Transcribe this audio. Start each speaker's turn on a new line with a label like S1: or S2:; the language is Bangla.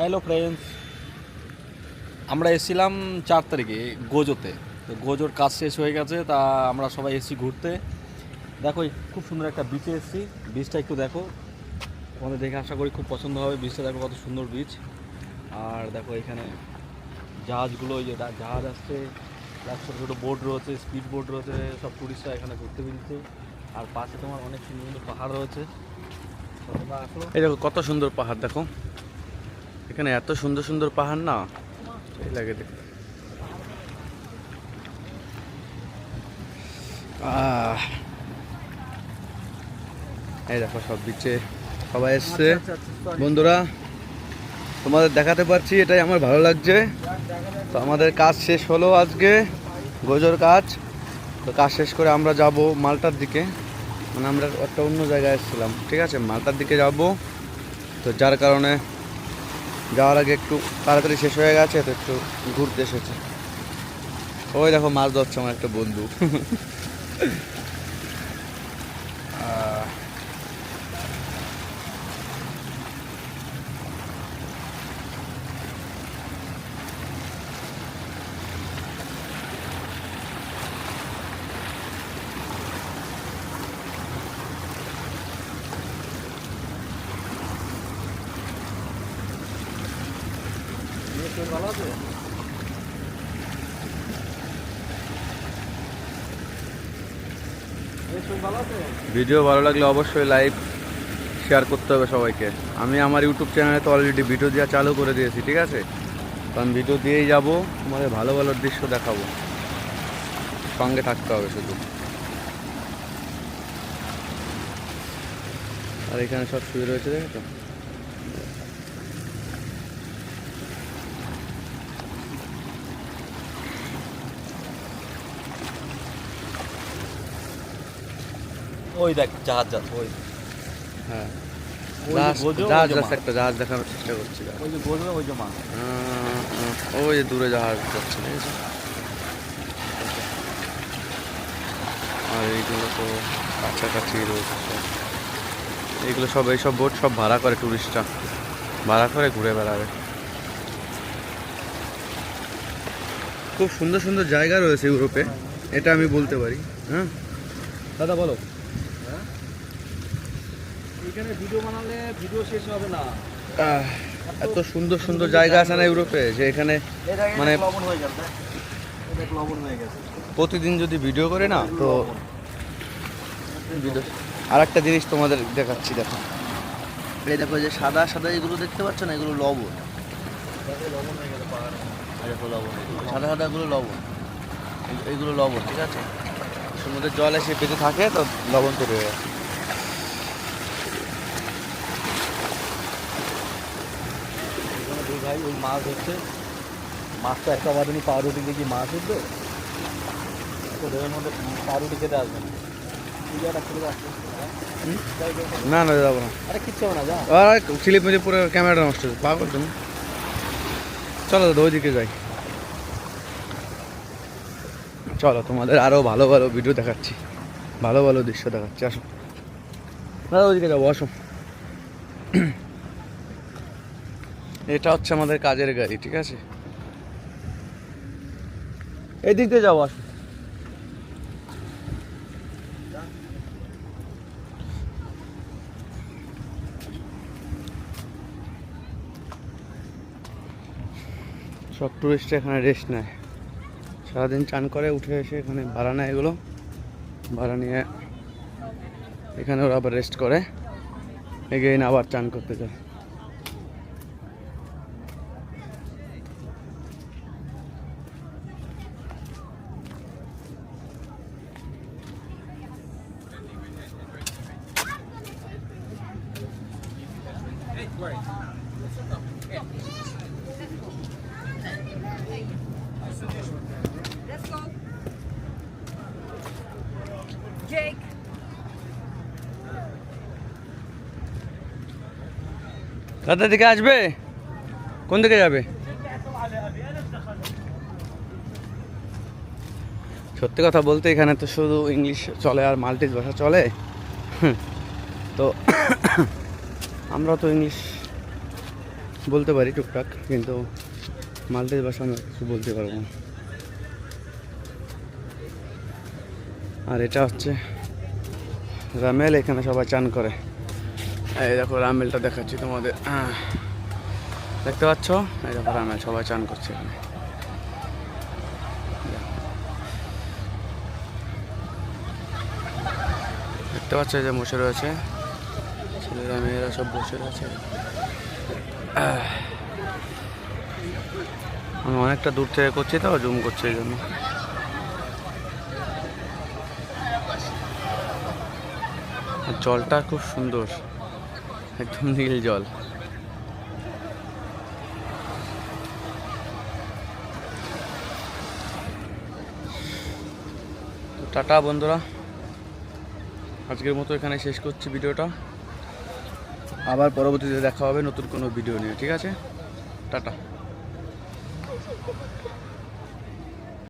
S1: হ্যালো ফ্রেন্ডস আমরা এসেছিলাম চার তারিখে গোজোতে। তো গোজোর কাজ শেষ হয়ে গেছে, তা আমরা সবাই এসেছি ঘুরতে। দেখো, খুব সুন্দর একটা বিচে এসেছি। বিচটা একটু দেখো। তোমাদের দেখে আশা করি খুব পছন্দ হবে। বিচটা দেখো কত সুন্দর বিচ আর দেখো এখানে জাহাজগুলো, ওই যে জাহাজ আসছে। ছোটো ছোটো বোট রয়েছে স্পিড বোট রয়েছে। সব টুরিস্টরা এখানে ঘুরতে বেরিয়েছে। আর পাশে তোমার অনেক সুন্দর সুন্দর পাহাড় রয়েছে। তোমরা
S2: এই দেখো, কত সুন্দর পাহাড়, দেখো। এখানে এত সুন্দর সুন্দর পাহাড় না? সেই লাগে দেখতে। আহ। এই দেখো সব বিচে সবাই এসছে।
S1: আচ্ছা, আচ্ছা, আচ্ছা।
S2: বন্ধুরা তোমাদের দেখাতে পারছি এটাই আমার ভালো লাগছে। তো আমাদের কাজ শেষ হলো আজকে গোজোর কাজ। তো কাজ শেষ করে আমরা যাব মালটার দিকে। মানে আমরা একটা অন্য জায়গায় এসেছিলাম ঠিক আছে? মালটার দিকে যাব। তো যার কারণে যাওয়ার আগে একটু তাড়াতাড়ি শেষ হয়ে গেছে, তো একটু ঘুরতে এসেছে। ওই দেখো মাছ ধরছে আমার একটা বন্ধু। ভিডিও ভালো লাগলে অবশ্যই লাইভ শেয়ার করতে হবে সবাইকে। আমি আমার ইউটিউব চ্যানেলে তো অলরেডি ভিডিও দেওয়া চালু করে দিয়েছি, ঠিক আছে? আমি ভিডিও দিয়েই যাব, তোমাদের ভালো ভালো দৃশ্য দেখাবো। সঙ্গে থাকতে হবে শুধু। আর এখানে সব শুয়ে রয়েছে দেখো
S1: ওই দেখ জাহাজ যাচ্ছে ওই।
S2: হ্যাঁ। জাহাজ
S1: গোজো, ওই
S2: জাহাজ
S1: যে
S2: জাস্ট
S1: মাছ।
S2: একটা জাহাজ দেখানোর চেষ্টা করছি
S1: ওই যে ওই যে মা।
S2: ওই যে দূরে জাহাজ যাচ্ছে আর এইগুলো তো কাছাকাছি রয়েছে সব। এইগুলো সব এইসব বোট সব ভাড়া করে টুরিস্টরা ভাড়া করে ঘুরে বেড়াবে। খুব সুন্দর সুন্দর জায়গা রয়েছে ইউরোপে। এটা আমি বলতে পারি হ্যাঁ?
S1: দাদা বলো। এখানে ভিডিও বানালে ভিডিও শেষ হবে না।
S2: এত সুন্দর সুন্দর জায়গা আছে না ইউরোপে যে এখানে
S1: মানে
S2: প্রতিদিন যদি ভিডিও করে না তো ভিডিও আর একটা জিনিস তোমাদের দেখাচ্ছি দেখো। এই দেখো যে সাদা সাদা এগুলো দেখতে পাচ্ছ না? এগুলো লবণ। সাদা সাদা এগুলো লবণ। এগুলো লবণ ঠিক আছে? সমুদ্রের জল এসে বেঁচে থাকে তো লবণ তৈরি হয়ে যায়
S1: এখানে দুই ভাই ওই মাছ হচ্ছে। মাছটা একটা বাদনি পাউরুটি দিয়ে কি মাছ উঠবে? মধ্যে পাউরুটি খেতে আসবে। না
S2: না যাব না।
S1: আরে কিচ্ছু না যা।
S2: আর স্লিপ মেরে পুরো ক্যামেরাটা নষ্ট পাগল তুমি। চলো দাদা ওইদিকে যাই। চলো তোমাদের আরও ভালো ভালো ভিডিও দেখাচ্ছি। ভালো ভালো দৃশ্য দেখাচ্ছি। আসো। দাদা ওইদিকে যাব আসো। এটা হচ্ছে আমাদের কাজের গাড়ি ঠিক আছে? এই দিক দিয়ে যাব আসো। সব টুরিস্ট এখানে রেস্ট নেয়। সারাদিন চান করে উঠে এসে এখানে ভাড়া নেয় এগুলো। ভাড়া নিয়ে এখানে ওরা আবার রেস্ট করে। এগেইন আবার চান করতে যায়। দাদা দিকে আসবে? কোন দিকে যাবে? সত্যি কথা বলতে এখানে তো শুধু ইংলিশ চলে আর মাল্টিজ ভাষা চলে। তো আমরা তো ইংলিশ বলতে পারি টুকটাক কিন্তু মালটেজ ভাষা আমি কিছু বলতে পারব না। আর এটা হচ্ছে রামেল এখানে সবাই চান করে। এই দেখো রামেলটা দেখাচ্ছি তোমাদের। আহ, দেখতে পাচ্ছ? এই দেখো রামেল সবাই চান করছে এখানে। দেখতে পাচ্ছ এই যে বসে রয়েছে? মেয়েরা সব বসে আহ। আমি অনেকটা দূর থেকে করছি তো জুম করছি এই জন্য। জলটা খুব সুন্দর, একদম নীল জল। টাটা বন্ধুরা। আজকের মতো এখানে শেষ করছি ভিডিওটা। আবার পরবর্তীতে দেখা হবে নতুন কোনো ভিডিও নিয়ে ঠিক আছে? টাটা।